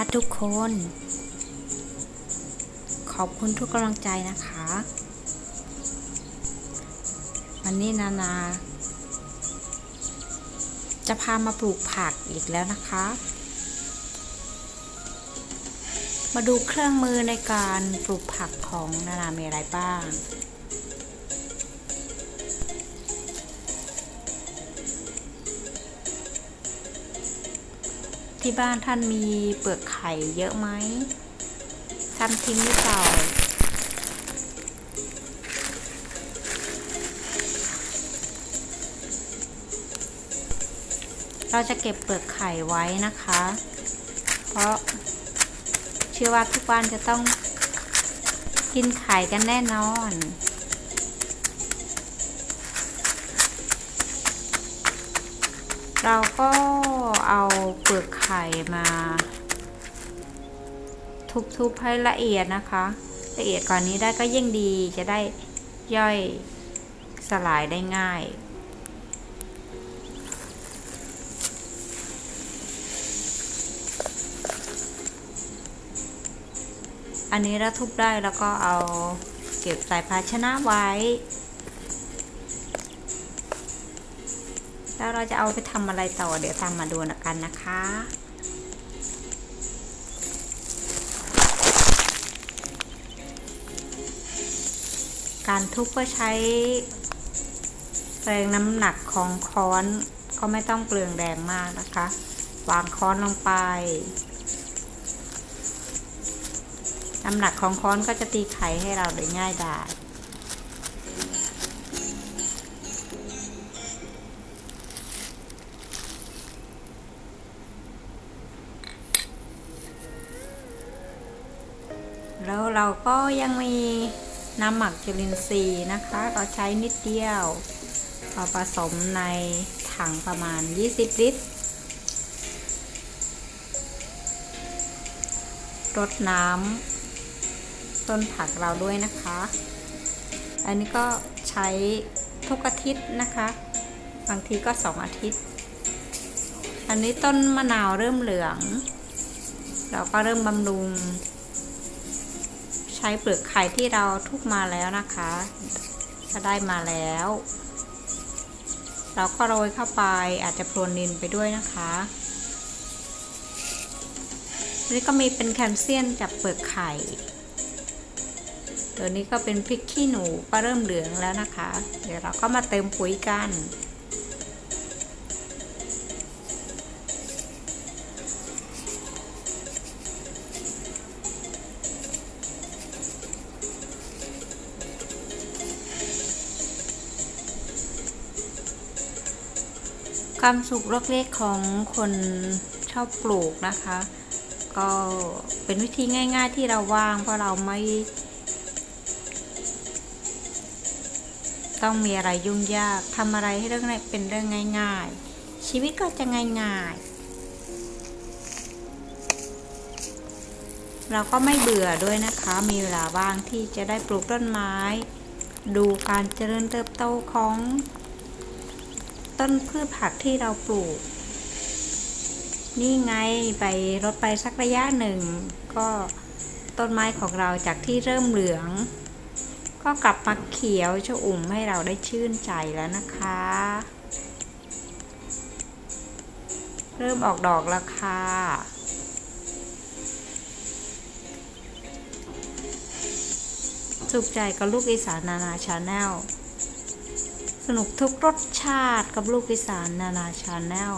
ะทุกคน ขอบคุณทุกกำลังใจนะคะ วันนี้นานา จะพามาปลูกผักอีกแล้วนะคะ มาดูเครื่องมือในการปลูกผักของนานามีอะไรบ้าง ที่บ้านท่านมีเปลือกไข่เยอะไหมทำทิ้งหรือเปล่าเราจะเก็บเปลือกไข่ไว้นะคะ เพราะเชื่อว่าทุกบ้านจะต้องกินไข่กันแน่นอน เราก็ เอาเปลือกไข่มา ทุบๆให้ละเอียดนะคะ ละเอียดกว่านนี้ได้ก็ยิ่งดีจะได้ย่อยสลายได้ง่ายอันนี้เราทุบได้แล้วก็เอาเก็บใส่ภาชนะไว้ แล้วเราจะเอาไปทำอะไรต่อเดี๋ยวตามมาดูกันนะคะ การทุบก็ใช้แรงน้ำหนักของค้อนก็ไม่ต้องเปลืองแรงมากนะคะ วางค้อนลงไป น้ำหนักของค้อนก็จะตีไข่ให้เราได้ง่ายดาย แล้วเราก็ยังมีน้ำหมักจุลินทรีย์นะคะ เราใช้นิดเดียวเอาผสมในถังประมาณ 20 ลิตรรดน้ำต้นผักเราด้วยนะคะ อันนี้ก็ใช้ทุกอาทิตย์นะคะ บางทีก็สองอาทิตย์ อันนี้ต้นมะนาวเริ่มเหลือง เราก็เริ่มบำรุง ช้เปลือกไข่ที่เราทุกมาแล้วนะคะก็ได้มาแล้ว เราก็โรยเข้าไปอาจจะพรวนดินไปด้วยนะคะนี่ก็มีเป็นแคลเซียมจากเปลือกไข่ตัวนี้ก็เป็นพริกขี้หนูก็เริ่มเหลืองแล้วนะคะ เดี๋ยวเราก็มาเติมปุ๋ยกัน ความสุขเล็กๆของคนชอบปลูกนะคะ ก็เป็นวิธีง่าย ๆ ที่เราว่างเพราะเราไม่ ต้องมีอะไรยุ่งยากทำอะไรให้เรื่องเป็นเรื่องง่าย ๆ ชีวิตก็จะง่าย ๆ เราก็ไม่เบื่อด้วยนะคะ มีเวลาว่างที่จะได้ปลูกต้นไม้ ดูการเจริญเติบโตของ ต้นพืชผักที่เราปลูก นี่ไงไปรถไปสักระยะหนึ่ง ก็ต้นไม้ของเราจากที่เริ่มเหลือง ก็กลับมาเขียวชอุ่มให้เราได้ชื่นใจแล้วนะคะ เริ่มออกดอกแล้วค่ะสุขใจกับลูกอีสานนานาชาแนล สนุกทุกรสชาติกับลูกอีสานนานาชาแนล